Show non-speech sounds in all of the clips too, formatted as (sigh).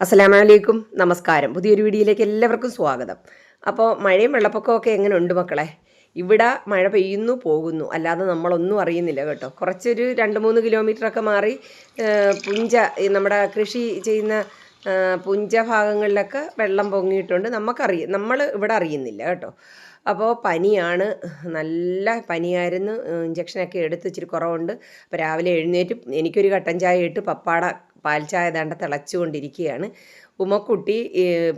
അസ്സലാമലൈക്കും. നമസ്കാരം. പുതിയൊരു വീഡിയോയിലേക്ക് എല്ലാവർക്കും സ്വാഗതം. അപ്പോൾ മഴയും വെള്ളപ്പൊക്കമൊക്കെ എങ്ങനെ ഉണ്ട് മക്കളെ? ഇവിടെ മഴ പെയ്യുന്നു പോകുന്നു. അല്ലാതെ നമ്മളൊന്നും അറിയുന്നില്ല കേട്ടോ. കുറച്ചൊരു രണ്ട് മൂന്ന് കിലോമീറ്ററൊക്കെ മാറി പുഞ്ച നമ്മുടെ കൃഷി ചെയ്യുന്ന പുഞ്ച ഭാഗങ്ങളിലൊക്കെ വെള്ളം പൊങ്ങിയിട്ടുണ്ട്. നമുക്കറിയ നമ്മൾ ഇവിടെ അറിയുന്നില്ല കേട്ടോ. അപ്പോൾ പനിയാണ്. നല്ല പനിയായിരുന്നു. ഇഞ്ചക്ഷനൊക്കെ എടുത്ത് ഇച്ചിരി കുറവുണ്ട്. അപ്പോൾ രാവിലെ എഴുന്നേറ്റ്. എനിക്കൊരു കട്ടൻ ചായ ഇട്ട് പപ്പാട പാൽ ചായ ദാണ്ട തിളച്ചുകൊണ്ടിരിക്കുകയാണ്. ഉമ്മക്കുട്ടി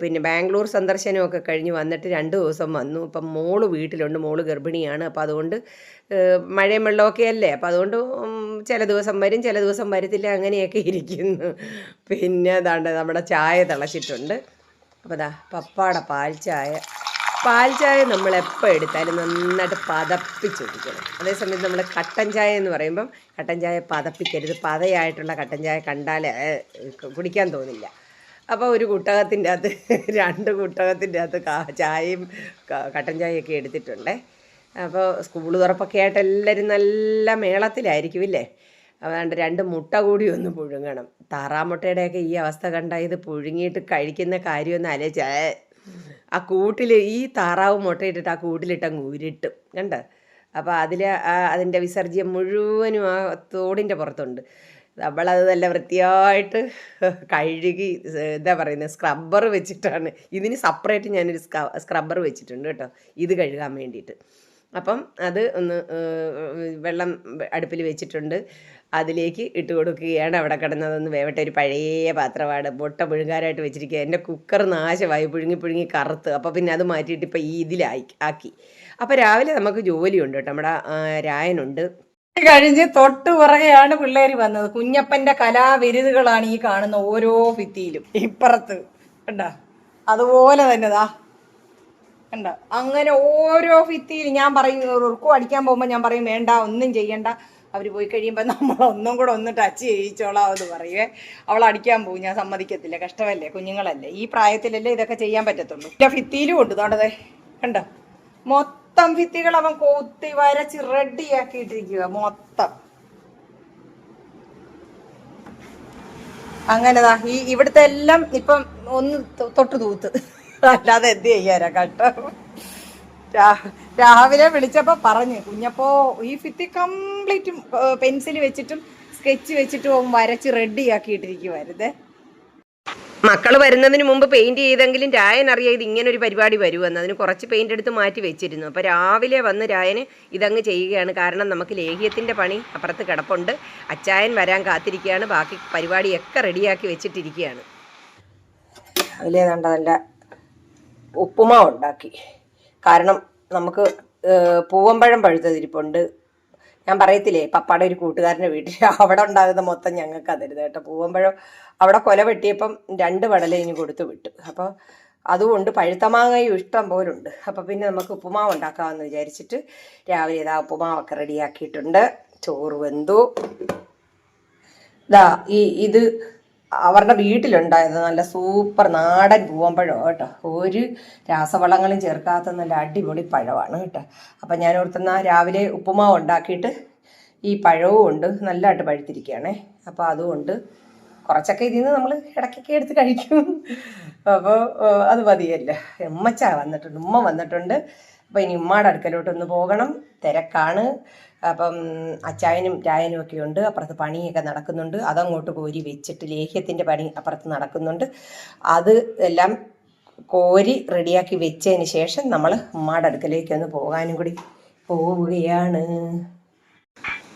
പിന്നെ ബാംഗ്ലൂർ സന്ദർശനമൊക്കെ കഴിഞ്ഞ് വന്നിട്ട് രണ്ട് ദിവസം വന്നു. അപ്പം മോൾ വീട്ടിലുണ്ട് മോൾ ഗർഭിണിയാണ്. അപ്പോൾ അതുകൊണ്ട് മഴയും വെള്ളമൊക്കെ അല്ലേ? അപ്പോൾ അതുകൊണ്ട് ചില ദിവസം വരും ചില ദിവസം വരത്തില്ല അങ്ങനെയൊക്കെ ഇരിക്കുന്നു. പിന്നെ അതാണ്ട് നമ്മുടെ ചായ തിളച്ചിട്ടുണ്ട്. അപ്പോൾ ദാ പപ്പാട പാൽ ചായ പാൽ ചായ നമ്മൾ എപ്പോൾ എടുത്താലും നന്നായിട്ട് പതപ്പിച്ച് കുടിക്കണം അതേസമയത്ത് നമ്മൾ കട്ടൻ ചായ എന്ന് പറയുമ്പം കട്ടൻ ചായ പതപ്പിക്കരുത്. പതയായിട്ടുള്ള കട്ടൻ ചായ കണ്ടാൽ കുടിക്കാൻ തോന്നില്ല. അപ്പോൾ ഒരു കുട്ടകത്തിന്റെ അകത്ത് രണ്ട് കുട്ടകത്തിന്റെ അകത്ത് ചായയും കട്ടൻ ചായയൊക്കെ എടുത്തിട്ടുണ്ടേ. അപ്പോൾ സ്കൂൾ തുറപ്പൊക്കെ ആയിട്ട് എല്ലാവരും നല്ല മേളത്തിലായിരിക്കും ഇല്ലേ? അതുകൊണ്ട് രണ്ട് മുട്ട കൂടി ഒന്ന് പുഴുങ്ങണം. താറാമുട്ടയുടെയൊക്കെ ഈ അവസ്ഥ കണ്ടാൽ ഇത് പുഴുങ്ങിയിട്ട് കഴിക്കുന്ന കാര്യമൊന്നും ആലോചിച്ചാൽ ആ കൂട്ടിൽ ഈ താറാവ് മുട്ടയിട്ടിട്ട് ആ കൂട്ടിലിട്ട് അങ്ങ് ഉരുട്ടും. കണ്ട? അപ്പോൾ അതിൽ അതിന്റെ വിസർജ്യം മുഴുവനും ആ തോടിന്റെ പുറത്തുണ്ട്. നമ്മളത് നല്ല വൃത്തിയായിട്ട് കഴുകി എന്താ പറയുന്നത് സ്ക്രബ്ബർ വെച്ചിട്ടാണ്. ഇതിന് സെപ്പറേറ്റ് ഞാനൊരു സ്ക്രബ്ബർ വെച്ചിട്ടുണ്ട് കേട്ടോ. ഇത് കഴുകാൻ വേണ്ടിയിട്ട്. അപ്പം അത് ഒന്ന് വെള്ളം അടുപ്പിൽ വെച്ചിട്ടുണ്ട്. അതിലേക്ക് ഇട്ട് കൊടുക്കുകയാണ് അവിടെ കിടന്നതൊന്ന് വേവട്ടെ ഒരു പഴയ പാത്രമാണ്. പൊട്ട പുഴുങ്ങാനായിട്ട് വെച്ചിരിക്കുക എന്റെ കുക്കർ നാശമായി പുഴുങ്ങി പുഴുങ്ങി കറുത്ത്. അപ്പോൾ പിന്നെ അത് മാറ്റിയിട്ട് ഇപ്പോൾ ഈ ഇതിലായി ആക്കി. അപ്പോൾ രാവിലെ നമുക്ക് ജോലിയുണ്ട് കേട്ടോ. നമ്മുടെ രായനുണ്ട്. കഴിഞ്ഞ് തൊട്ട് പുറകെയാണ് പിള്ളേർ വന്നത്. കുഞ്ഞപ്പന്റെ കലാവിരുതുകളാണ് ഈ കാണുന്ന ഓരോ ഭിത്തിയിലും. ഇപ്പുറത്ത് കണ്ടാ? അതുപോലെ തന്നെതാ കണ്ട? അങ്ങനെ ഓരോ ഭിത്തിയിൽ ഞാൻ പറയും ഉറുക്കും അടിക്കാൻ പോകുമ്പോൾ ഞാൻ പറയും വേണ്ട ഒന്നും ചെയ്യണ്ട. അവർ പോയി കഴിയുമ്പോൾ നമ്മൾ ഒന്നും കൂടെ ഒന്ന് ടച്ച് ചെയ്യിച്ചോളാം എന്ന് പറയുവേ. അവൾ അടിക്കാൻ പോകും. ഞാൻ സമ്മതിക്കത്തില്ല. കഷ്ടമല്ലേ? കുഞ്ഞുങ്ങളല്ലേ? ഈ പ്രായത്തിലല്ലേ ഇതൊക്കെ ചെയ്യാൻ പറ്റത്തുള്ളൂ. ഇല്ല ഭിത്തിയിലും ഉണ്ട്. തോണ്ടതേ കണ്ടോ? മൊത്തം ഭിത്തികൾ അവൻ കൊത്തി വരച്ച് റെഡിയാക്കിയിട്ടിരിക്കുക മൊത്തം. അങ്ങനെതാ ഈ ഇവിടുത്തെ എല്ലാം ഇപ്പം ഒന്ന് തൊട്ട് തൂത്ത്. അല്ലാതെ എന്ത് ചെയ്യാനാ കേട്ടോ രാവിലെ വിളിച്ചപ്പോൾ പറഞ്ഞ് കുഞ്ഞപ്പോ ഈ ഫിത്തി കംപ്ലീറ്റ് പെൻസിൽ വെച്ചിട്ടും സ്കെച്ച് വെച്ചിട്ടും വരച്ച് റെഡിയാക്കിയിട്ടിരിക്കുവായിരുന്നേ. മക്കൾ വരുന്നതിന് മുമ്പ് പെയിന്റ് ചെയ്തെങ്കിലും രായൻ അറിയാം ഇത് ഇങ്ങനെ ഒരു പരിപാടി വരുമെന്ന്. അതിന് കുറച്ച് പെയിന്റ് എടുത്ത് മാറ്റി വെച്ചിരുന്നു. അപ്പോൾ രാവിലെ വന്ന് രായന് ഇതങ്ങ് ചെയ്യുകയാണ്. കാരണം നമുക്ക് ലേഹ്യത്തിന്റെ പണി അപ്പുറത്ത് കിടപ്പുണ്ട്. അച്ചായൻ വരാൻ കാത്തിരിക്കുകയാണ്. ബാക്കി പരിപാടിയൊക്കെ റെഡിയാക്കി വെച്ചിട്ടിരിക്കുകയാണ്. അതിലേതാണ്ട് നല്ല ഉപ്പുമാവ് ഉണ്ടാക്കി. കാരണം നമുക്ക് പൂവമ്പഴം പഴുത്തതിരിപ്പുണ്ട്. ഞാൻ പറയത്തില്ലേ പപ്പാടെ ഒരു കൂട്ടുകാരന്റെ വീട്ടിൽ (laughs) അവിടെ ഉണ്ടാകുന്ന മൊത്തം ഞങ്ങൾക്ക് അതരുത് കേട്ടോ. പൂവമ്പഴം അവിടെ കൊല വെട്ടിയപ്പം രണ്ട് വടല ഇനി കൊടുത്തു വിട്ടു. അപ്പോൾ അതുകൊണ്ട് പഴുത്ത മാങ്ങയും ഇഷ്ടം പോലുണ്ട്. അപ്പോൾ പിന്നെ നമുക്ക് ഉപ്പുമാവ് ഉണ്ടാക്കാമെന്ന് വിചാരിച്ചിട്ട് രാവിലെ ഇതാ ഉപ്പുമാവൊക്കെ റെഡിയാക്കിയിട്ടുണ്ട്. ചോറ് വെന്തു. ഇതാ ഈ ഇത് അവരുടെ വീട്ടിലുണ്ടായത് നല്ല സൂപ്പർ നാടൻ പൂവമ്പഴം കേട്ടോ. ഒരു രാസവളങ്ങളും ചേർക്കാത്ത നല്ല അടിപൊളി പഴമാണ് കേട്ടോ. അപ്പം ഞാൻ ഓർത്തുന്ന രാവിലെ ഉപ്പുമാവ് ഉണ്ടാക്കിയിട്ട് ഈ പഴവും ഉണ്ട് നല്ലതായിട്ട് പഴുത്തിരിക്കുകയാണേ. അപ്പോൾ അതുകൊണ്ട് കുറച്ചൊക്കെ ഇതിൽ നിന്ന് നമ്മൾ ഇടയ്ക്കൊക്കെ എടുത്ത് കഴിക്കും. അപ്പോൾ അത് മതിയല്ല. ഉമ്മച്ച വന്നിട്ടുണ്ട് ഉമ്മ വന്നിട്ടുണ്ട്. അപ്പോൾ ഇനി ഉമ്മയുടെ അടുക്കലോട്ടൊന്ന് പോകണം. തിരക്കാണ്. അപ്പം അച്ചായനും രായനും ഒക്കെ ഉണ്ട്. അപ്പുറത്ത് പണിയൊക്കെ നടക്കുന്നുണ്ട്. അതങ്ങോട്ട് കോരി വെച്ചിട്ട് ലേഹ്യത്തിന്റെ പണി അപ്പുറത്ത് നടക്കുന്നുണ്ട്. അത് എല്ലാം കോരി റെഡിയാക്കി വെച്ചതിന് ശേഷം നമ്മൾ ഉമ്മാടടുക്കലേക്ക് ഒന്ന് പോകാനും കൂടി പോവുകയാണ്.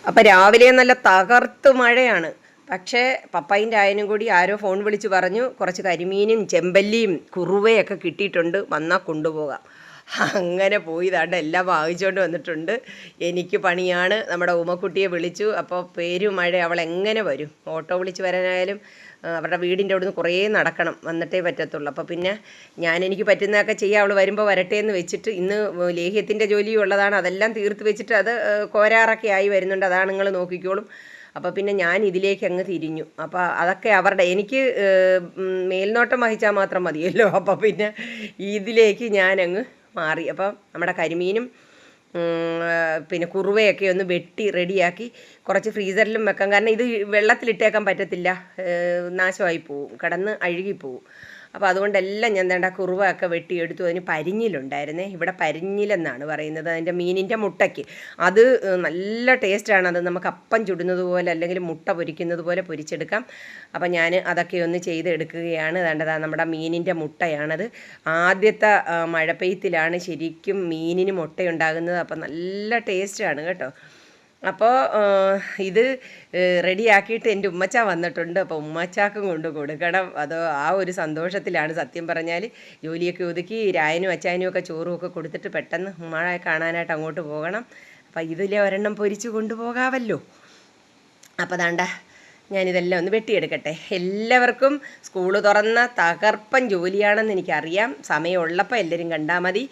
അപ്പൊ രാവിലെ നല്ല തകർത്ത് മഴയാണ്. പക്ഷേ പപ്പായും രായനും കൂടി ആരോ ഫോൺ വിളിച്ച് പറഞ്ഞു കുറച്ച് കരിമീനും ചെമ്പല്ലിയും കുറുവയൊക്കെ കിട്ടിയിട്ടുണ്ട്. വന്നാൽ കൊണ്ടുപോകാം. അങ്ങനെ പോയി താണ്ട് എല്ലാം വാങ്ങിച്ചുകൊണ്ട് വന്നിട്ടുണ്ട്. എനിക്ക് പണിയാണ്. നമ്മുടെ ഉമ്മക്കുട്ടിയെ വിളിച്ചു. അപ്പോൾ പേരും മഴ അവൾ എങ്ങനെ വരും? ഓട്ടോ വിളിച്ച് വരാനായാലും അവരുടെ വീടിന്റെ അവിടുന്ന് കുറേ നടക്കണം. വന്നിട്ടേ പറ്റത്തുള്ളൂ. അപ്പോൾ പിന്നെ ഞാൻ എനിക്ക് പറ്റുന്നതൊക്കെ ചെയ്യാം. അവൾ വരുമ്പോൾ വരട്ടെ എന്ന് വെച്ചിട്ട് ഇന്ന് ലേഹ്യത്തിന്റെ ജോലിയും ഉള്ളതാണ്. അതെല്ലാം തീർത്ത് വെച്ചിട്ട് അത് കോരാറൊക്കെ ആയി വരുന്നുണ്ട്. അതാണ് നിങ്ങൾ നോക്കിക്കോളും. അപ്പോൾ പിന്നെ ഞാൻ ഇതിലേക്ക് അങ്ങ് തിരിഞ്ഞു. അപ്പോൾ അതൊക്കെ അവരുടെ എനിക്ക് മേൽനോട്ടം വഹിച്ചാൽ മാത്രം മതിയല്ലോ. അപ്പോൾ പിന്നെ ഇതിലേക്ക് ഞാനങ്ങ് മാറി. അപ്പോൾ നമ്മുടെ കരിമീനും പിന്നെ കുറുവയൊക്കെ ഒന്ന് വെട്ടി റെഡിയാക്കി കുറച്ച് ഫ്രീസറിലും വെക്കാം. കാരണം ഇത് വെള്ളത്തിലിട്ടേക്കാൻ പറ്റത്തില്ല. നാശമായി പോവും. കിടന്ന് അഴുകി പോവും അപ്പോൾ അതുകൊണ്ടെല്ലാം ഞാൻ വേണ്ട കുറുവൊക്കെ വെട്ടിയെടുത്തു. അതിന് പരിഞ്ഞിലുണ്ടായിരുന്നേ. ഇവിടെ പരിഞ്ഞിലെന്നാണ് പറയുന്നത്. അതിന്റെ മീനിന്റെ മുട്ടയ്ക്ക്. അത് നല്ല ടേസ്റ്റാണ്. അത് നമുക്ക് അപ്പം ചുടുന്നത് പോലെ അല്ലെങ്കിൽ മുട്ട പൊരിക്കുന്നത് പോലെ പൊരിച്ചെടുക്കാം. അപ്പം ഞാൻ അതൊക്കെ ഒന്ന് ചെയ്തെടുക്കുകയാണ്. വേണ്ടത് നമ്മുടെ മീനിന്റെ മുട്ടയാണത്. ആദ്യത്തെ ആ, മഴ പെയ്ത്തിലാണ് ശരിക്കും മീനിന് മുട്ടയുണ്ടാകുന്നത്. അപ്പം നല്ല ടേസ്റ്റാണ് കേട്ടോ. അപ്പോൾ ഇത് റെഡിയാക്കിയിട്ട് എന്റെ ഉമ്മച്ച വന്നിട്ടുണ്ട്. അപ്പോൾ ഉമ്മച്ചാക്കും കൊണ്ട് കൊടുക്കണം. അത് ആ ഒരു സന്തോഷത്തിലാണ് സത്യം പറഞ്ഞാൽ ജോലിയൊക്കെ ഒതുക്കി രായനും അച്ചായനും ഒക്കെ ചോറും ഒക്കെ കൊടുത്തിട്ട് പെട്ടെന്ന് ഉമ്മയെ കാണാനായിട്ട് അങ്ങോട്ട് പോകണം. അപ്പോൾ ഇതിലെ ഒരെണ്ണം പൊരിച്ച് കൊണ്ടുപോകാമല്ലോ അപ്പോൾ അതാണ്ട ഞാനിതെല്ലാം ഒന്ന് വെട്ടിയെടുക്കട്ടെ. എല്ലാവർക്കും സ്കൂൾ തുറന്ന തകർപ്പൻ ജോലിയാണെന്ന് എനിക്കറിയാം. സമയമുള്ളപ്പോൾ എല്ലാവരും കണ്ടാൽ മതി.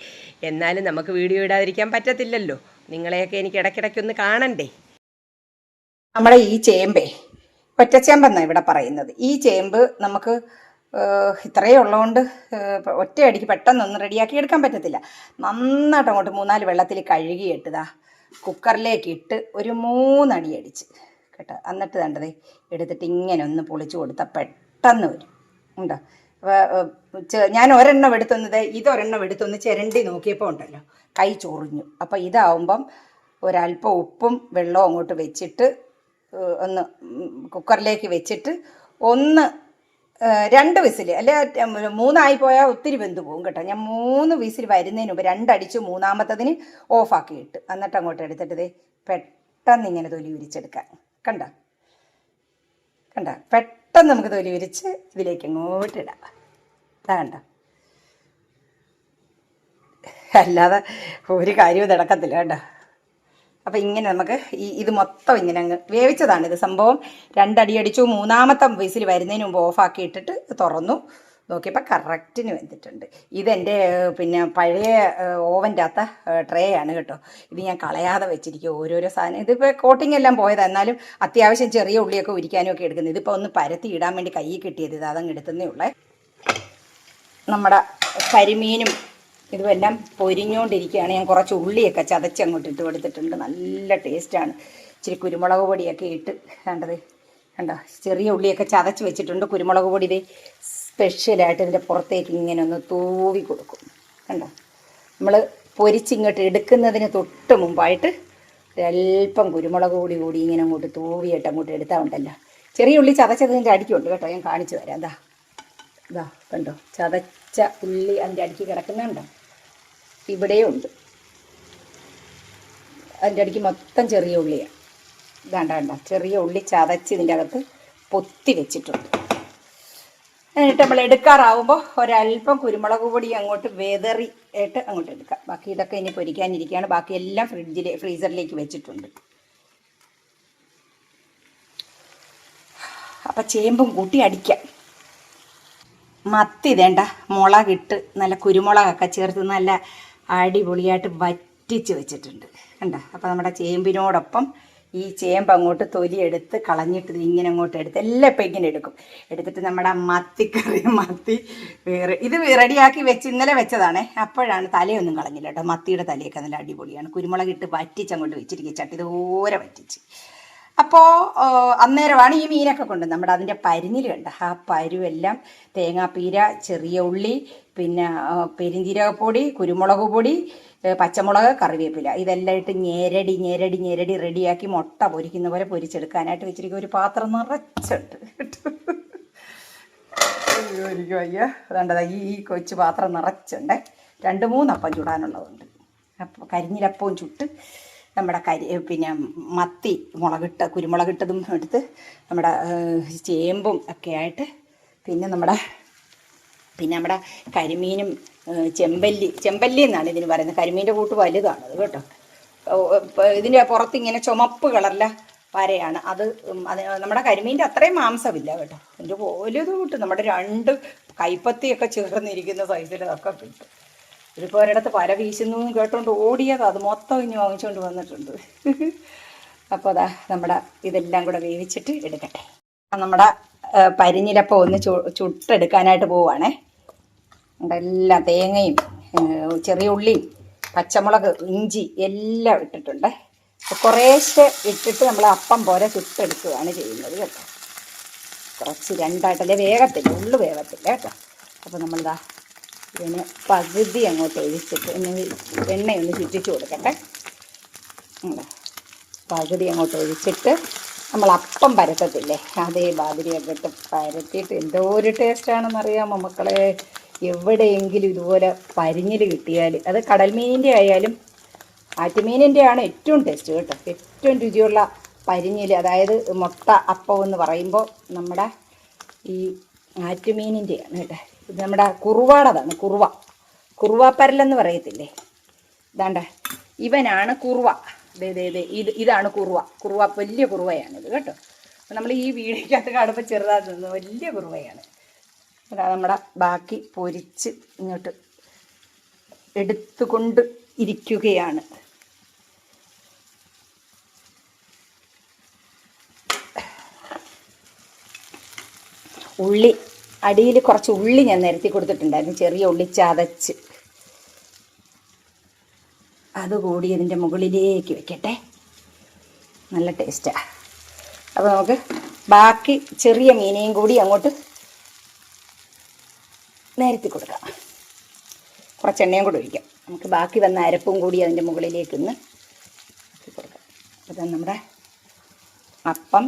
എന്നാലും നമുക്ക് വീഡിയോ ഇടാതിരിക്കാൻ പറ്റത്തില്ലല്ലോ. നിങ്ങളെയൊക്കെ എനിക്ക് ഇടയ്ക്കിടയ്ക്കൊന്ന് കാണണ്ടേ? നമ്മുടെ ഈ ചേമ്പേ ഒറ്റച്ചേമ്പെന്നാണ് ഇവിടെ പറയുന്നത്. ഈ ചേമ്പ് നമുക്ക് ഇത്രയേ ഉള്ളതുകൊണ്ട് ഒറ്റയടിക്ക് പെട്ടെന്നൊന്നും റെഡിയാക്കി എടുക്കാൻ പറ്റത്തില്ല. നന്നായിട്ട് അങ്ങോട്ട് മൂന്നാൽ വെള്ളത്തിൽ കഴുകി കഴുകിയിട്ടതാ കുക്കറിലേക്ക് ഇട്ട് ഒരു മൂന്നടി അടിച്ച്. കേട്ടോ? എന്നിട്ട് വേണ്ടതേ എടുത്തിട്ട് ഇങ്ങനെ ഒന്ന് പൊളിച്ചു കൊടുത്താൽ പെട്ടെന്ന് വരും. ഉണ്ടോ? അപ്പോൾ, ഞാൻ ഒരെണ്ണം എടുത്തുന്നത് ഇതൊരെണ്ണം എടുത്തൊന്ന് ചിരണ്ടി നോക്കിയപ്പോൾ ഉണ്ടല്ലോ. കൈ ചൊറിഞ്ഞു. അപ്പോൾ ഇതാവുമ്പം ഒരല്പം ഉപ്പും വെള്ളവും അങ്ങോട്ട് വെച്ചിട്ട് ഒന്ന് കുക്കറിലേക്ക് വെച്ചിട്ട് ഒന്ന് രണ്ട് വിസിൽ അല്ലെ മൂന്നായി പോയാൽ ഒത്തിരി വെന്ത് പോകും കേട്ടോ. ഞാൻ മൂന്ന് വിസിൽ വരുന്നതിന് മുമ്പ് രണ്ടടിച്ച് മൂന്നാമത്തതിന് ഓഫാക്കി ഇട്ട്. എന്നിട്ട് അങ്ങോട്ട് എടുത്തിട്ട് പെട്ടെന്ന് ഇങ്ങനെ തൊലി ഉരിച്ചെടുക്കാൻ കണ്ട? കണ്ട? പെട്ടെന്ന് നമുക്ക് തൊലി ഉരിച്ച് ഇതിലേക്ക് അങ്ങോട്ട് ഇടാം. ഇതാ കണ്ട? അല്ലാതെ ഒരു കാര്യവും നടക്കത്തില്ല കേട്ടോ. അപ്പോൾ ഇങ്ങനെ നമുക്ക് ഈ ഇത് മൊത്തം ഇങ്ങനെ അങ്ങ് വേവിച്ചതാണ് ഇത്. സംഭവം രണ്ടടി അടിച്ചു. മൂന്നാമത്തെ വിസിൽ വരുന്നതിന് മുമ്പ് ഓഫാക്കി ഇട്ടിട്ട് തുറന്നു. നോക്കിയപ്പോൾ കറക്റ്റിന് വെന്തിട്ടുണ്ട്. ഇതെന്റെ പിന്നെ പഴയ ഓവന്റെ അകത്ത ട്രേ ആണ് കേട്ടോ. ഇത് ഞാൻ കളയാതെ വെച്ചിരിക്കും ഓരോരോ സാധനം. ഇതിപ്പോൾ കോട്ടിംഗ് എല്ലാം പോയത്. എന്നാലും അത്യാവശ്യം ചെറിയ ഉള്ളിയൊക്കെ ഉരിക്കാനും ഒക്കെ എടുക്കുന്നത്. ഇതിപ്പോൾ ഒന്ന് പരത്തി ഇടാൻ വേണ്ടി കൈ കിട്ടിയത് ഇത്. അതങ്ങ് എടുത്തതേ ഉള്ളേ. നമ്മുടെ കരിമീനും ഇതുമെല്ലാം പൊരിഞ്ഞുകൊണ്ടിരിക്കുകയാണ് ഞാൻ കുറച്ച് ഉള്ളിയൊക്കെ ചതച്ച് അങ്ങോട്ട് ഇട്ട് കൊടുത്തിട്ടുണ്ട്. നല്ല ടേസ്റ്റാണ്. ഇച്ചിരി കുരുമുളക് പൊടിയൊക്കെ ഇട്ട് കണ്ടത്. കണ്ടോ? ചെറിയ ഉള്ളിയൊക്കെ ചതച്ച് വെച്ചിട്ടുണ്ട്. കുരുമുളക് പൊടി ഇത് സ്പെഷ്യലായിട്ട് ഇതിന്റെ പുറത്തേക്ക് ഇങ്ങനെ ഒന്ന് തൂവി കൊടുക്കും. കണ്ടോ? നമ്മൾ പൊരിച്ചിങ്ങോട്ട് എടുക്കുന്നതിന് തൊട്ട് മുമ്പായിട്ട് ഒരല്പം കുരുമുളക് പൊടി കൂടി ഇങ്ങനെ അങ്ങോട്ട് തൂവിയിട്ട് അങ്ങോട്ട് എടുത്താൽ ഉണ്ടല്ലോ. ചെറിയ ഉള്ളി ചതച്ചതിന്റെ അടിക്കുണ്ട് കേട്ടോ. ഞാൻ കാണിച്ചു തരാം. എന്താ ഇതാ കണ്ടോ? ചതച്ച ഉള്ളി അതിന്റെ അടിക്ക് കിടക്കുന്നുണ്ടോ. ഇവിടെയും ഉണ്ട് അതിന്റെ അടിക്ക് മൊത്തം ചെറിയ ഉള്ളിയാണ് ഇതാണ്ട വേണ്ട ചെറിയ ഉള്ളി ചതച്ച് ഇതിന്റെ അകത്ത് പൊത്തി വെച്ചിട്ടുണ്ട്. എന്നിട്ട് നമ്മൾ എടുക്കാറാവുമ്പോൾ ഒരല്പം കുരുമുളക് പൊടി അങ്ങോട്ട് വെതറി ആയിട്ട് അങ്ങോട്ട് എടുക്കാം. ബാക്കി ഇതൊക്കെ ഇനി പൊരിക്കാനിരിക്കുകയാണ്. ബാക്കി എല്ലാം ഫ്രിഡ്ജിൽ ഫ്രീസറിലേക്ക് വെച്ചിട്ടുണ്ട്. അപ്പം ചേമ്പും കൂട്ടി അടിക്കാം. മത്തി വേണ്ട മുളകിട്ട് നല്ല കുരുമുളകൊക്കെ ചേർത്ത് നല്ല അടിപൊളിയായിട്ട് വറ്റിച്ച് വെച്ചിട്ടുണ്ട്. കണ്ട? അപ്പോൾ നമ്മുടെ ചേമ്പിനോടൊപ്പം ഈ ചേമ്പ് അങ്ങോട്ട് തൊലിയെടുത്ത് കളഞ്ഞിട്ട് ഇങ്ങനെ അങ്ങോട്ട് എടുത്ത് എല്ലാം ഇപ്പം ഇങ്ങനെ എടുക്കും. എടുത്തിട്ട് നമ്മുടെ മത്തിക്കറി മത്തി വേറെ. ഇത് റെഡിയാക്കി വെച്ച് ഇന്നലെ വെച്ചതാണേ. അപ്പോഴാണ് തലയൊന്നും കളഞ്ഞില്ല കേട്ടോ. മത്തിയുടെ തലയൊക്കെ നല്ല അടിപൊളിയാണ്. കുരുമുളകിട്ട് വറ്റിച്ച് അങ്ങോട്ട് വെച്ചിരിക്കുക. ചട്ടി ദൂരെ വറ്റിച്ച്. അപ്പോൾ അന്നേരമാണ് ഈ മീനൊക്കെ കൊണ്ട് നമ്മുടെ അതിന്റെ പരിഞ്ഞിൽ കണ്ട ആ പരുവെല്ലാം തേങ്ങാപ്പീര ചെറിയ ഉള്ളി പിന്നെ പെരിഞ്ചീരകപ്പൊടി കുരുമുളക് പൊടി പച്ചമുളക് കറിവേപ്പില. ഇതെല്ലാം ഇട്ട് ഞെരടി ഞെരടി ഞെരടി റെഡിയാക്കി മുട്ട പൊരിക്കുന്ന പോലെ പൊരിച്ചെടുക്കാനായിട്ട് വെച്ചിരിക്കുന്ന ഒരു പാത്രം നിറച്ചുണ്ട്. അയ്യോ അതുകൊണ്ടതാ ഈ കൊച്ചു പാത്രം നിറച്ചുണ്ട്. രണ്ട് മൂന്നപ്പം ചുടാനുള്ളതുണ്ട്. അപ്പം കരിഞ്ഞിലപ്പവും ചുട്ട് നമ്മുടെ കരി പിന്നെ മത്തി മുളകിട്ട കുരുമുളകിട്ടതും എടുത്ത് നമ്മുടെ ചേമ്പും ഒക്കെ ആയിട്ട് പിന്നെ നമ്മുടെ പിന്നെ നമ്മുടെ കരിമീനും ചെമ്പല്ലി ചെമ്പല്ലി എന്നാണ് ഇതിന് പറയുന്നത്. കരിമീന്റെ കൂട്ട് വലുതാണ് അത് കേട്ടോ. ഇതിന്റെ പുറത്ത് ഇങ്ങനെ ചുമപ്പ് കളറിലെ വരയാണ്. അത് നമ്മുടെ കരിമീന്റെ അത്രയും മാംസമില്ല കേട്ടോ. അതിന്റെ വലുത് കിട്ടും നമ്മുടെ രണ്ട് കൈപ്പത്തിയൊക്കെ ചേർന്നിരിക്കുന്ന സൈസിലതൊക്കെ കിട്ടും. ഇതിപ്പോൾ ഒരിടത്ത് പല വീശുന്നു കേട്ടോണ്ട് ഓടിയത് അത് മൊത്തം ഇനി വാങ്ങിച്ചുകൊണ്ട് വന്നിട്ടുണ്ട്. അപ്പോൾ അതാ നമ്മുടെ ഇതെല്ലാം കൂടെ വേവിച്ചിട്ട് എടുക്കട്ടെ. നമ്മുടെ പരിഞ്ഞിലപ്പം ഒന്ന് ചു ചുട്ടെടുക്കാനായിട്ട് പോവുകയാണേ എല്ലാ തേങ്ങയും ചെറിയ ഉള്ളിയും പച്ചമുളക് ഇഞ്ചി എല്ലാം ഇട്ടിട്ടുണ്ട്. കുറേശ്ശെ ഇട്ടിട്ട് നമ്മൾ അപ്പം പോലെ ചുട്ടെടുക്കുകയാണ് ചെയ്യുന്നത് കേട്ടോ. കുറച്ച് രണ്ടായിട്ടല്ലേ വേഗത്തില്ല ഉള്ളു വേഗത്തില്ല കേട്ടോ. അപ്പോൾ നമ്മളിതാ ഇതിന് പകുതി അങ്ങോട്ട് ഒഴിച്ചിട്ട് ഒന്ന് എണ്ണയൊന്ന് ചുറ്റിച്ച് കൊടുക്കട്ടെ? പകുതി അങ്ങോട്ട് ഒഴിച്ചിട്ട് നമ്മൾ അപ്പം പരത്തത്തില്ലേ? അതേ ബാതിരിയൊക്കെ ഇട്ട് പരത്തിയിട്ട് എന്തോ ഒരു ടേസ്റ്റാണെന്ന് അറിയാമോ മക്കളെ? എവിടെയെങ്കിലും ഇതുപോലെ പരിഞ്ഞിൽ കിട്ടിയാൽ അത് കടൽ മീനിന്റെ ആയാലും ആറ്റുമീനിന്റെ ആണ് ഏറ്റവും ടേസ്റ്റ് കേട്ടോ. ഏറ്റവും രുചിയുള്ള പരിഞ്ഞിൽ അതായത് മുട്ട അപ്പം എന്ന് പറയുമ്പോൾ നമ്മുടെ ഈ ആറ്റുമീനിന്റെയാണ് കേട്ടോ. ഇത് നമ്മുടെ കുറുവാടതാണ് കുറുവ. കുറുവാപ്പരലെന്ന് പറയത്തില്ലേ? ഇതാണ്ട. ഇവനാണ് കുറുവ. ദേ ഇത് ഇതാണ് കുറുവ. കുറുവ വലിയ കുറുവയാണിത് കേട്ടോ. അപ്പം നമ്മൾ ഈ വീടിനകത്ത് കാണുമ്പോൾ ചെറുതാകുന്നത് വലിയ കുറുവയാണ്. അതാ നമ്മുടെ ബാക്കി പൊരിച്ച് ഇങ്ങോട്ട് എടുത്തുകൊണ്ട് ഇരിക്കുകയാണ്. ഉള്ളി അടിയിൽ കുറച്ച് ഉള്ളി ഞാൻ നിരത്തി കൊടുത്തിട്ടുണ്ടായിരുന്നു. ചെറിയ ഉള്ളി ചതച്ച്. അതുകൂടി ഇതിന്റെ മുകളിലേക്ക് വെക്കട്ടെ. നല്ല ടേസ്റ്റാണ് അപ്പോൾ നമുക്ക് ബാക്കി ചെറിയ മീനെയും കൂടി അങ്ങോട്ട് നിരത്തി കൊടുക്കാം. കുറച്ച് എണ്ണയും കൂടി ഒഴിക്കാം. നമുക്ക് ബാക്കി വന്ന അരപ്പും കൂടി അതിന്റെ മുകളിലേക്ക് ഇന്ന് കൊടുക്കാം. അപ്പം നമ്മുടെ അപ്പം.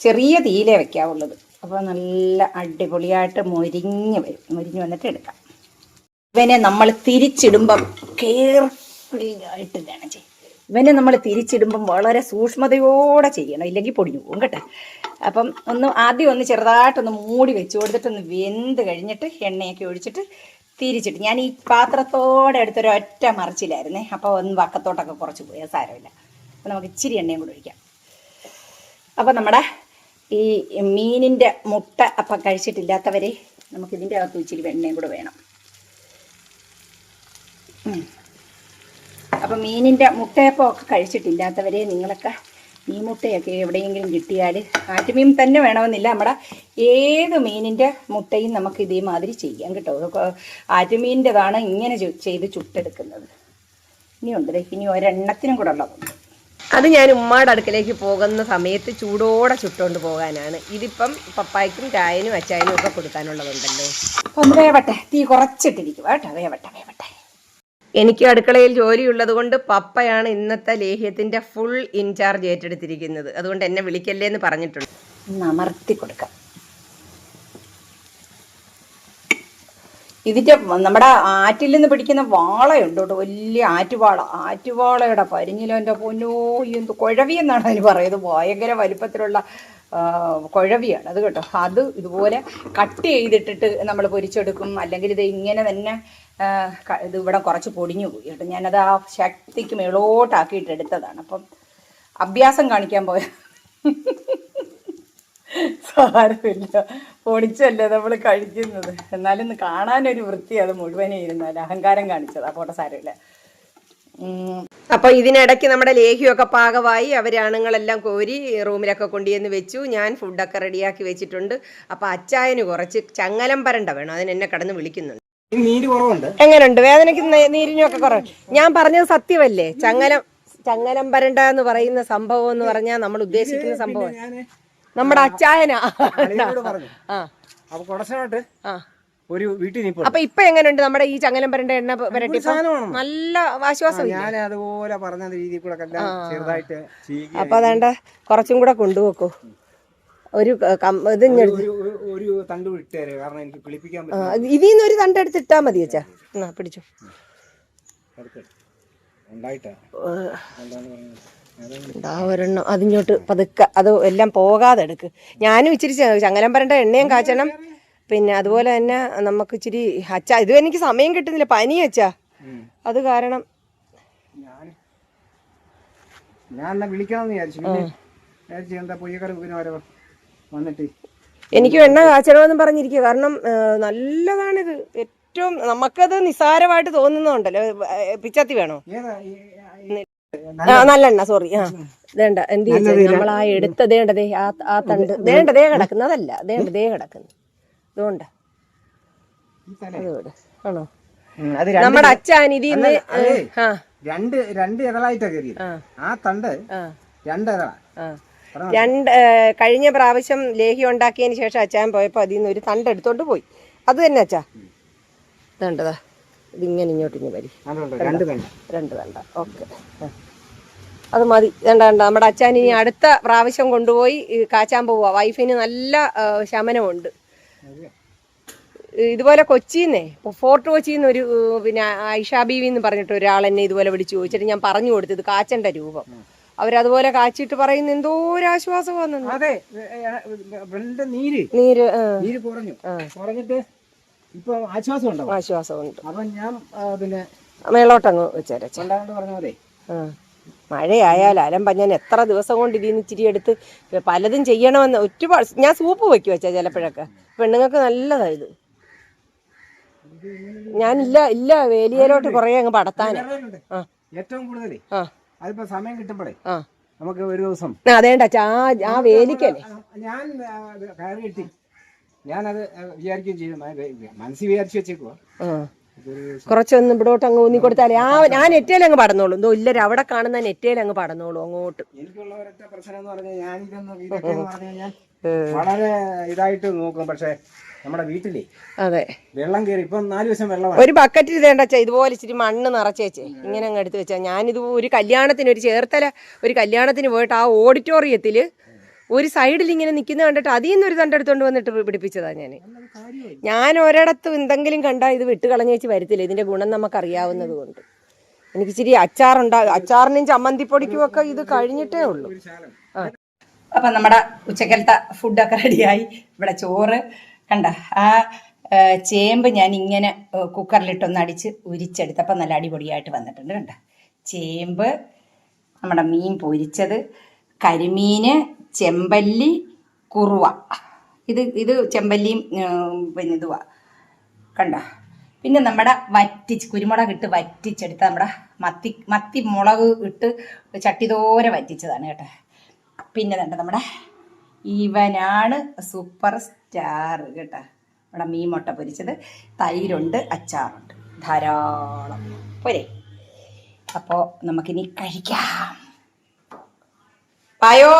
ചെറിയ തീയിലേ വെക്കാവുള്ളത്. അപ്പോൾ നല്ല അടിപൊളിയായിട്ട് മുരിഞ്ഞ് വരും. മുരിഞ്ഞ് വന്നിട്ട് എടുക്കാം. ഇവനെ നമ്മൾ തിരിച്ചിടുമ്പം കെയർഫുള്ളി ആയിട്ട് വേണം ചെയ്യും ഇവനെ നമ്മൾ തിരിച്ചിടുമ്പം വളരെ സൂക്ഷ്മതയോടെ ചെയ്യണം. ഇല്ലെങ്കിൽ പൊടിഞ്ഞു പോകും കേട്ടോ. അപ്പം ഒന്ന് ആദ്യം ഒന്ന് ചെറുതായിട്ടൊന്ന് മൂടി വെച്ച് കൊടുത്തിട്ടൊന്ന് വെന്ത് കഴിഞ്ഞിട്ട് എണ്ണയൊക്കെ ഒഴിച്ചിട്ട് തിരിച്ചിട്ട് ഞാൻ ഈ പാത്രത്തോടെ എടുത്തൊരു ഒറ്റ മറിച്ചില്ലായിരുന്നേ അപ്പോൾ ഒന്ന് വക്കത്തോട്ടൊക്കെ കുറച്ച് പോയാൽ സാരമില്ല. അപ്പം നമുക്ക് ഇച്ചിരി എണ്ണയും കൂടി ഒഴിക്കാം. അപ്പോൾ നമ്മുടെ ഈ മീനിന്റെ മുട്ട അപ്പം കഴിച്ചിട്ടില്ലാത്തവരെ നമുക്ക് ഇതിന്റെ അകത്ത് ഇച്ചിരി വെണ്ണയും കൂടെ വേണം. അപ്പം മീനിന്റെ മുട്ടയപ്പം ഒക്കെ കഴിച്ചിട്ടില്ലാത്തവരെ നിങ്ങളൊക്കെ മീൻ മുട്ടയൊക്കെ എവിടെയെങ്കിലും കിട്ടിയാൽ ആറ്റുമീൻ തന്നെ വേണമെന്നില്ല. നമ്മുടെ ഏത് മീനിന്റെ മുട്ടയും നമുക്ക് ഇതേമാതിരി ചെയ്യാം കേട്ടോ. ആറ്റുമീനിന്റെതാണ് ഇങ്ങനെ ചെയ്ത് ചുട്ടെടുക്കുന്നത്. ഇനിയുണ്ട് ഇനി ഒരെണ്ണത്തിനും കൂടെ ഉള്ളതുണ്ട്. അത് ഞാൻ ഉമ്മാടെ അടുക്കലേക്ക് പോകുന്ന സമയത്ത് ചൂടോടെ ചുട്ടുകൊണ്ട് പോകാനാണ്. ഇതിപ്പം പപ്പായ്ക്കും ചായനും അച്ചായനും ഒക്കെ കൊടുക്കാനുള്ളതുണ്ടല്ലോ. അപ്പം ഒന്ന് വേവട്ടെ തീ കുറച്ചിട്ടിരിക്കും കേട്ടോ. വേവട്ടെ വേവട്ടെ. എനിക്ക് അടുക്കളയിൽ ജോലിയുള്ളത് കൊണ്ട് പപ്പയാണ് ഇന്നത്തെ ലേഹ്യത്തിന്റെ ഫുൾ ഇൻചാർജ് ഏറ്റെടുത്തിരിക്കുന്നത്. അതുകൊണ്ട് എന്നെ വിളിക്കല്ലേ എന്ന് പറഞ്ഞിട്ടുണ്ട് നമർത്തി കൊടുക്കാം. ഇതിന്റെ നമ്മുടെ ആറ്റിൽ നിന്ന് പിടിക്കുന്ന വാളയുണ്ട് കേട്ടോ വലിയ ആറ്റുവാള. ആറ്റുവാളയുടെ പരിഞ്ഞിലോന്റെ പൊന്നോ എന്ത് കുഴവി എന്നാണ് അതിന് പറയുന്നത്. ഭയങ്കര വലിപ്പത്തിലുള്ള കുഴവിയാണ് അത് കേട്ടോ. അത് ഇതുപോലെ കട്ട് ചെയ്തിട്ടിട്ട് നമ്മൾ പൊരിച്ചെടുക്കും. അല്ലെങ്കിൽ ഇത് ഇങ്ങനെ തന്നെ ഇത് ഇവിടെ കുറച്ച് പൊടിഞ്ഞു പോയി കേട്ടോ. ഞാനത് ആ ശക്തിക്ക് മേളോട്ടാക്കിയിട്ട് എടുത്തതാണ്. അപ്പം അഭ്യാസം കാണിക്കാൻ പോയ സാരമില്ല. പൊടിച്ചല്ലേ നമ്മൾ കഴിക്കുന്നത്. എന്നാലും കാണാനൊരു വൃത്തി അത് മുഴുവനേ ഇരുന്നാലും. അഹങ്കാരം കാണിച്ചത്. പോട്ടെ സാരമില്ല. അപ്പൊ ഇതിനിടയ്ക്ക് നമ്മുടെ ലേഹിയൊക്കെ പാകമായി അവരാണുങ്ങളെല്ലാം കോരി റൂമിലൊക്കെ കൊണ്ടുവന്ന് വെച്ചു. ഞാൻ ഫുഡൊക്കെ റെഡിയാക്കി വെച്ചിട്ടുണ്ട്. അപ്പൊ അച്ചായന് കുറച്ച് ചങ്ങലം പരണ്ട വേണം. അതിന് എന്നെ കടന്ന് വിളിക്കുന്നുണ്ട്. ഈ നീര് കുറവുണ്ട്? എങ്ങനെയുണ്ട് വേദനയ്ക്ക് നീരിനൊക്കെ കുറവ്. ഞാൻ പറഞ്ഞത് സത്യമല്ലേ? ചങ്ങലം ചങ്ങലം പരണ്ട എന്ന് പറയുന്ന സംഭവം എന്ന് പറഞ്ഞാൽ നമ്മൾ ഉദ്ദേശിക്കുന്ന സംഭവം. നമ്മുടെ അച്ചായനാ. അപ്പൊ കുറച്ചായിട്ട് ഒരു വീട്ടിൽ അപ്പൊ ഇപ്പൊ എങ്ങനെയുണ്ട്? നമ്മുടെ ഈ ചങ്ങലം പരണ്ട എണ്ണ വരട്ടി നല്ല ആശ്വാസം ഞാൻ അതുപോലെ പറഞ്ഞ രീതിയിൽ കൂടെ ചെറുതായിട്ട് അപ്പൊ അതാണ്ട് കുറച്ചും കൂടെ കൊണ്ടുപോക്കോ ഒരു ഇത് എടുത്ത്. ഒരു തണ്ട് വിട്ടേരെ കാരണം എനിക്ക് കിളിപ്പിക്കാൻ ഇതിൽ നിന്ന് ഒരു തണ്ടെടുത്ത് ഇട്ടാ മതി അച്ഛാ. എന്നാ പിടിച്ചു. ഉണ്ടായിട്ടാ. ഇതാ ഒരെണ്ണം? അതിങ്ങോട്ട് പതുക്കെ. അത് എല്ലാം പോകാതെ എടുക്ക്. ഞാനും ഇച്ചിരി ചങ്ങലം പറയേണ്ട എണ്ണയും കാച്ചണം. പിന്നെ അതുപോലെ തന്നെ നമുക്ക് ഇച്ചിരി അച്ഛാ ഇത് എനിക്ക് സമയം കിട്ടുന്നില്ല. പനി അച്ഛാ ഉം. അത് കാരണം എന്താ എനിക്കും എണ്ണ കാച്ചണമെന്ന് പറഞ്ഞിരിക്കുക കാരണം നല്ലതാണിത്. ഏറ്റവും നമുക്കത് നിസ്സാരമായിട്ട് തോന്നുന്നുണ്ടല്ലോ. പിച്ചത്തി വേണോ? നല്ലെണ്ണ സോറി ആ. വേണ്ട എന്ത് നമ്മൾ ആ എടുത്ത ദേണ്ടതേ ആ ആ തണ്ട്. ദേണ്ട ദേ കിടക്കുന്നതല്ല ദേണ്ട ദേ കിടക്കുന്നു. അതുകൊണ്ട് ആണോ? നമ്മുടെ അച്ഛൻ ഇതിന്ന് രണ്ട് രണ്ട് ഇതളായിട്ടാ ആ. തണ്ട് രണ്ട് ഇതള രണ്ട് കഴിഞ്ഞ പ്രാവശ്യം ലേഹി ഉണ്ടാക്കിയതിന് ശേഷം അച്ചാൻ പോയപ്പോൾ അതിൽ നിന്ന് ഒരു തണ്ട് എടുത്തോണ്ട് പോയി. അത് തന്നെ അച്ഛാ. ഇതുണ്ടതാ. ഇതിങ്ങനെ ഇങ്ങോട്ട് ഇങ്ങനെ വരി. രണ്ട് വേണ്ട ഓക്കെ. അത് മതി. വേണ്ട വേണ്ട. നമ്മുടെ അച്ഛൻ ഇനി അടുത്ത പ്രാവശ്യം കൊണ്ടുപോയി കാച്ചാൻ പോവുക വൈഫിന് നല്ല ശമനമുണ്ട്. ഇതുപോലെ കൊച്ചിന്നേ ഫോർട്ട് കൊച്ചിന്ന് ഒരു പിന്നെ ഐഷാ ബീവി എന്ന് പറഞ്ഞിട്ട് ഒരാൾ എന്നെ ഇതുപോലെ വിളിച്ചു ചോദിച്ചിട്ട് ഞാൻ പറഞ്ഞു കൊടുത്തത് കാച്ചന്റെ രൂപം. അവരതുപോലെ കാച്ചിട്ട് പറയുന്ന എന്തോ ഒരു ആശ്വാസം വന്നു അതെ നീര്. നീര് നീര് കുറഞ്ഞു. കുറഞ്ഞിട്ട് ഇപ്പൊ ആശ്വാസം ആശ്വാസമുണ്ട്. അപ്പൊ ഞാൻ പിന്നെ മേളോട്ടങ്ങ് വെച്ചേരച്ച. കൊണ്ടാണ്ട് പറഞ്ഞ പോലെ മഴയായാൽ അലമ്പ ഞാൻ എത്ര ദിവസം കൊണ്ട് ഇതിന്ന് ഇച്ചിരി എടുത്ത് പലതും ചെയ്യണമെന്ന് ഒരുപാട് ഞാൻ സൂപ്പ് വെക്കും വെച്ചാ ചിലപ്പോഴൊക്കെ. പെണ്ണുങ്ങൾക്ക് നല്ലതായത് ഞാനില്ല ഇല്ല വേലിയേലോട്ട് കുറേ അങ്ങ് പടത്താൻ അതേണ്ടാ ആ. ഏറ്റവും കൂടുതൽ ആ. അതിപ്പോ സമയം കിട്ടുമ്പോഴേ ആ. നമുക്ക് ഒരു ദിവസം. ആ, അതേണ്ട ആ ആ വേലിക്കല്ലേ. ഞാൻ കയറി കിട്ടി. ഞാനത് വിചാരിക്കുകയും ചെയ്തു. മനസ്സിൽ വിചാരിച്ചു വെച്ചേക്കുവാ. കുറച്ചൊന്ന് ഇവിടോട്ട് അങ്ങ് ഊന്നി കൊടുത്താലേ ആ ഞാൻ നെറ്റയിൽ അങ്ങ് പടന്നോളൂ. എന്തോ ഇല്ലര അവിടെ കാണുന്ന നെറ്റയിൽ അങ്ങ് പടന്നോളൂ അങ്ങോട്ട്. എനിക്കുള്ള ഒരൊറ്റ പ്രശ്നം എന്ന് പറഞ്ഞാൽ ഞാൻ ഇതൊന്ന് ഇതൊക്കെ വളരെ ഇതായിട്ട് നോക്കും. പക്ഷേ നമ്മുടെ വീട്ടിലേ അതെ. വെള്ളം കയറി ഇപ്പം നാല് ദിവസം വെള്ളമാണ്. ഒരു ബക്കറ്റിൽ ഇതേണ്ട ഇതുപോലെ ഇച്ചിരി മണ്ണ് നിറച്ചേച്ചേ ഇങ്ങനെ അങ്ങ് എടുത്ത് വെച്ചാൽ ഞാനിത് ഒരു കല്യാണത്തിന് ഒരു ചേർത്തല ഒരു കല്യാണത്തിന് പോയിട്ട് ആ ഓഡിറ്റോറിയത്തിൽ ഒരു സൈഡിൽ ഇങ്ങനെ നിൽക്കുന്ന കണ്ടിട്ട് അതിൽ നിന്ന് ഒരു തണ്ടെടുത്തോണ്ട് വന്നിട്ട് പിടിപ്പിച്ചതാണ് ഞാൻ ഞാൻ ഒരിടത്ത് എന്തെങ്കിലും കണ്ടാൽ ഇത് വിട്ട് കളഞ്ഞു വെച്ച് വരത്തില്ല. ഇതിന്റെ ഗുണം നമുക്ക് അറിയാവുന്നത് കൊണ്ട്. എനിക്ക് ഇച്ചിരി അച്ചാറുണ്ടാ അച്ചാറിനും ചമ്മന്തിപ്പൊടിക്കും ഒക്കെ ഇത് കഴിഞ്ഞിട്ടേ ഉള്ളൂ. അപ്പം നമ്മുടെ ഉച്ചക്കലത്തെ ഫുഡൊക്കെ റെഡിയായി ഇവിടെ ചോറ് കണ്ട ആ ചേമ്പ് ഞാൻ ഇങ്ങനെ കുക്കറിലിട്ടൊന്ന് അടിച്ച് ഉരിച്ചെടുത്തപ്പോൾ നല്ല അടിപൊളിയായിട്ട് വന്നിട്ടുണ്ട് കണ്ട. ചേമ്പ് നമ്മുടെ മീൻ പൊരിച്ചത് കരിമീന് ചെമ്പല്ലി കുറുവ. ഇത് ഇത് ചെമ്പല്ലിയും പിന്നെ ഇതുവാ. കണ്ട? പിന്നെ നമ്മുടെ വറ്റിച്ച് കുരുമുളക് ഇട്ട് വറ്റിച്ചെടുത്ത നമ്മുടെ മത്തി മത്തി മുളക് ഇട്ട് ചട്ടിതോരെ വറ്റിച്ചതാണ് കേട്ടോ. പിന്നെ കണ്ട നമ്മുടെ ഇവനാണ് സൂപ്പർ സ്റ്റാർ കേട്ടോ. നമ്മുടെ മീൻ മുട്ട പൊരിച്ചത്. തൈരുണ്ട് അച്ചാറുണ്ട്. ധാരാളം. പോരെ. അപ്പോൾ നമുക്കിനി കഴിക്കാം. പായോ?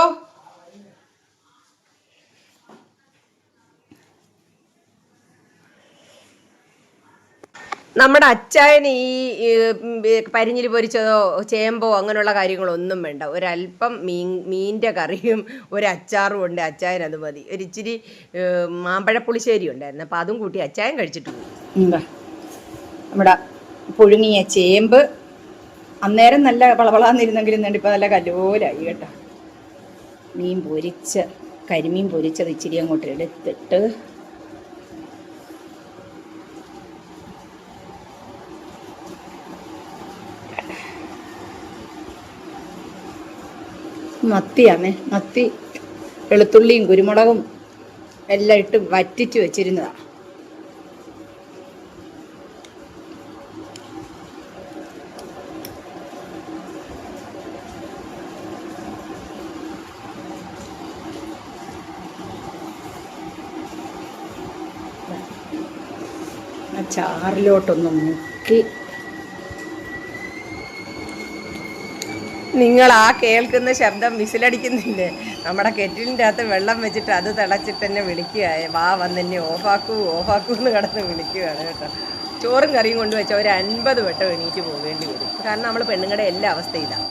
നമ്മുടെ അച്ചായന് ഈ പരിഞ്ഞിൽ പൊരിച്ചതോ ചേമ്പോ അങ്ങനെയുള്ള കാര്യങ്ങളൊന്നും വേണ്ട. ഒരല്പം മീൻ മീന്റെ കറിയും ഒരു അച്ചാറും ഉണ്ട്. അച്ചായൻ അത് മതി. ഒരു ഇച്ചിരി മാമ്പഴപ്പുളിശ്ശേരി ഉണ്ടായിരുന്നു. അപ്പം അതും കൂട്ടി അച്ചായൻ കഴിച്ചിട്ട് പോയി. നമ്മുടെ പുഴുങ്ങിയ ചേമ്പ് അന്നേരം നല്ല വളവളാന്നിരുന്നെങ്കിലും എന്നിട്ട് ഇപ്പം നല്ല കല്ലോലായി കേട്ടോ. മീൻ പൊരിച്ച കരിമീൻ പൊരിച്ചത് ഇച്ചിരി അങ്ങോട്ട് എടുത്തിട്ട് മത്തിയാണേ മത്തി വെളുത്തുള്ളിയും കുരുമുളകും എല്ലാം ഇട്ട് വറ്റിച്ച് വെച്ചിരുന്നതാണ് ചാറിലോട്ടൊന്ന് മുക്കി നിങ്ങൾ ആ കേൾക്കുന്ന ശബ്ദം വിസിലടിക്കുന്നില്ലേ? നമ്മുടെ കെറ്റിലിന്റെ അകത്ത് വെള്ളം വെച്ചിട്ട് അത് തിളച്ചിട്ട് തന്നെ വിളിക്കുക വാ വന്ന് എന്നെ ഓഫാക്കൂ ഓഫാക്കൂ എന്ന് കിടന്ന് വിളിക്കുകയാണ് കേട്ടോ. ചോറും കറിയും കൊണ്ട് വെച്ചാൽ ഒരു അൻപത് വട്ടം എണീറ്റ് പോകേണ്ടി വരും. കാരണം നമ്മൾ പെണ്ണുങ്ങളുടെ എല്ലാ അവസ്ഥയിലാണ്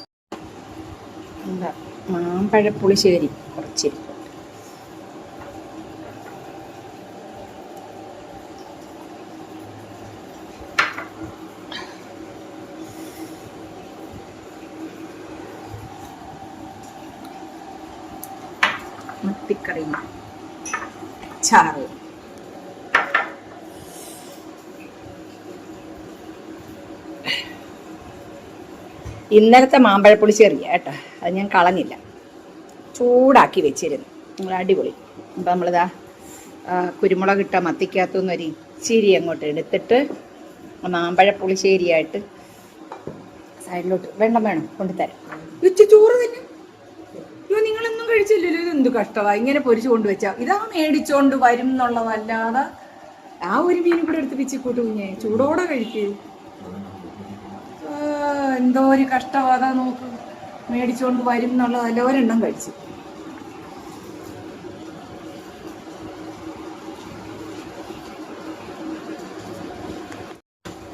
എന്താ? മാമ്പഴ പുളിശ്ശേരി കുറച്ച് മത്തിക്കറി ചാറ് ഇന്നലത്തെ മാമ്പഴ ചെറിയ കേട്ടോ. അത് ഞാൻ കളഞ്ഞില്ല. ചൂടാക്കി വെച്ചിരുന്നു. നമ്മൾ അടിപൊളി. അപ്പം നമ്മളിതാ കുരുമുളക് ഇട്ട മത്തിക്കകത്തുനിന്ന് ഒരു ഇച്ചിരി അങ്ങോട്ട് എടുത്തിട്ട് മാമ്പഴപ്പുളിശ്ശേരിയായിട്ട് സൈഡിലോട്ട് വെള്ളം വേണം കൊണ്ടുതരാം. ചോറ് തന്നെ? അയ്യോ നിങ്ങളൊന്നും കഴിച്ചില്ലല്ലോ. ഇത് എന്ത് കഷ്ടമാണ് ഇങ്ങനെ പൊരിച്ചു കൊണ്ടുവച്ചാ. ഇതാ മേടിച്ചോണ്ട് വരും എന്നുള്ളതല്ലാതെ ആ ഒരു മീൻ കൂടെ എടുത്ത് പിച്ചിക്കൂട്ട് കുഞ്ഞേ. ചൂടോടെ കഴിക്കേ. എന്തോ ഒരു കഷ്ടവാദ നോക്ക്. മേടിച്ചോണ്ട് വരും എന്നുള്ളതല്ല ഒരെണ്ണം കഴിച്ചു.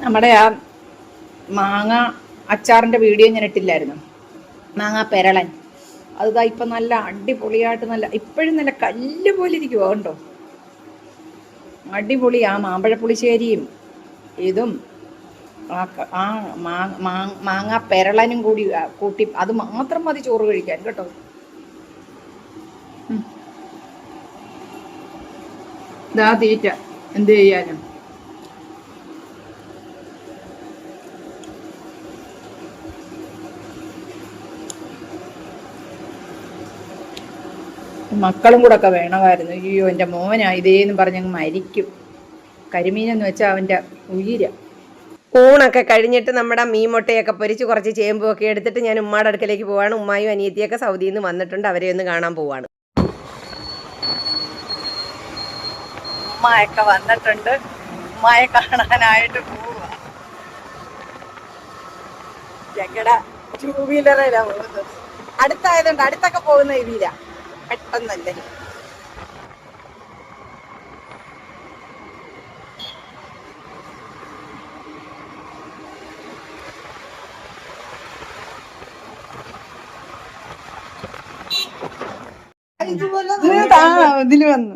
നമ്മുടെ ആ മാങ്ങ അച്ചാറിന്റെ വീഡിയോ ഞാൻ ഇട്ടില്ലായിരുന്നു. മാങ്ങ പെരളൻ. അത് ഇപ്പം നല്ല അടിപൊളിയായിട്ട് നല്ല ഇപ്പോഴും നല്ല കല്ല് പോലെ ഇരിക്കുമോ കണ്ടോ? അടിപൊളി ആ മാമ്പഴപ്പുളിശ്ശേരിയും ഇതും ആ മാ- മാങ്ങ പെരളനും കൂടി കൂട്ടി അത് മാത്രം മതി ചോറ് കഴിക്കാൻ കേട്ടോ. ഇതാ തീറ്റ എന്ത് ചെയ്യാനും? മക്കളും കൂടെ ഒക്കെ വേണമായിരുന്നു. അയ്യോ എന്റെ മോനാ ഇതേന്ന് പറഞ്ഞങ്ങ് മരിക്കും. കരിമീനെന്ന് വെച്ചാൽ അവന്റെ ഉയിര. ഊണൊക്കെ കഴിഞ്ഞിട്ട് നമ്മുടെ മീൻ മുട്ടയൊക്കെ പൊരിച്ച് കുറച്ച് ചേമ്പൊക്കെ ഒക്കെ എടുത്തിട്ട് ഞാൻ ഉമ്മയുടെ അടുക്കലേക്ക് പോവാണ്. ഉമ്മായും അനിയത്തിയൊക്കെ സൗദിയിൽ നിന്ന് വന്നിട്ടുണ്ട്. അവരെ ഒന്ന് കാണാൻ പോവാണ്. ഉമ്മയൊക്കെ വന്നിട്ടുണ്ട്. ഉമ്മയെ കാണാനായിട്ട് പോവുക ഞങ്ങളുടെ ടൂ വീലറിലാണ് പോകുന്നത് അടുത്തായതുകൊണ്ട് അടുത്തൊക്കെ പോകുന്ന ഇതില പെട്ടെന്നല്ലേ? ഇതിൽ വന്നു.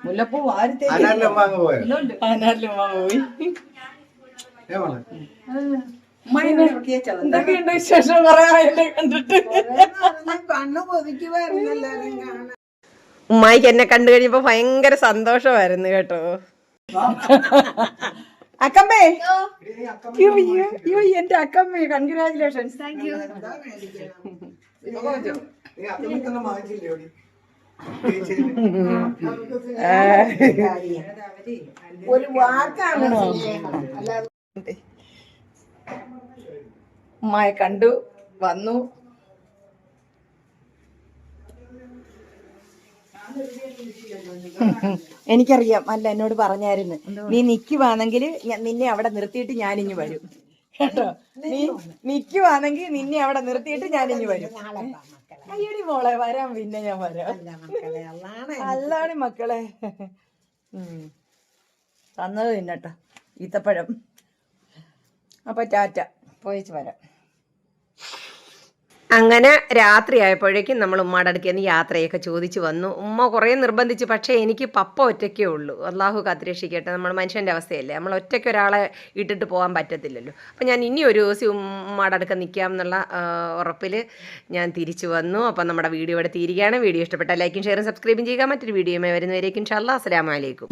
മുല്ലപ്പൂ വാരി അനാലിലും വാങ്ങ പോയോ. എന്തൊക്കെയുണ്ട് വിശേഷം? പറയാ കണ്ടിട്ട്. ഉമ്മായിക്ക് എന്നെ കണ്ടു കഴിഞ്ഞപ്പോ ഭയങ്കര സന്തോഷമായിരുന്നു കേട്ടോ. അക്കമ്മേ. അയ്യോ എന്റെ അക്കമ്മേ. Congratulations thank you? ഒരു വാക്കാണ് ഉമ്മയെ കണ്ടു വന്നു. എനിക്കറിയാം അല്ല എന്നോട് പറഞ്ഞായിരുന്നു. നീ നിക്കുവാണെങ്കിൽ നിന്നെ അവിടെ നിർത്തിയിട്ട് ഞാനിഞ്ഞു വരും. കേട്ടോ? നീ നിക്കുവാണെങ്കിൽ നിന്നെ അവിടെ നിർത്തിയിട്ട് ഞാനിഞ്ഞു വരും. അയ്യടി മോളെ വരാം പിന്നെ ഞാൻ വരാം. അല്ലാണ് മക്കളെ. തന്നത് തിന്നട്ടോ ഈത്തപ്പഴം. അപ്പൊ ടാറ്റ പോയിച്ച് വരാം. അങ്ങനെ രാത്രിയായപ്പോഴേക്കും നമ്മൾ ഉമ്മയുടെ യാത്രയൊക്കെ ചോദിച്ചു വന്നു. ഉമ്മ കുറേ നിർബന്ധിച്ചു പക്ഷേ എനിക്ക് പപ്പ ഒറ്റയ്ക്കേ ഉള്ളൂ. അള്ളാഹു കാത്തിരക്ഷിക്കട്ടെ. നമ്മൾ മനുഷ്യന്റെ അവസ്ഥയല്ലേ. നമ്മൾ ഒറ്റയ്ക്ക് ഒരാളെ ഇട്ടിട്ട് പോകാൻ പറ്റത്തില്ലല്ലോ. അപ്പം ഞാൻ ഇനി ഒരു ദിവസം ഉമ്മയുടെ നിൽക്കാം എന്നുള്ള ഉറപ്പിൽ ഞാൻ തിരിച്ചു വന്നു. അപ്പം നമ്മുടെ വീഡിയോ ഇവിടെ തീരുകയാണ്. വീഡിയോ ഇഷ്ടപ്പെട്ട ലൈക്കും ഷെയറും സബ്സ്ക്രൈബും ചെയ്യുക. മറ്റൊരു വീഡിയോയുമായി വരുന്നവരേക്കും ഷല്ലാ അസ്സലാമലൈക്കും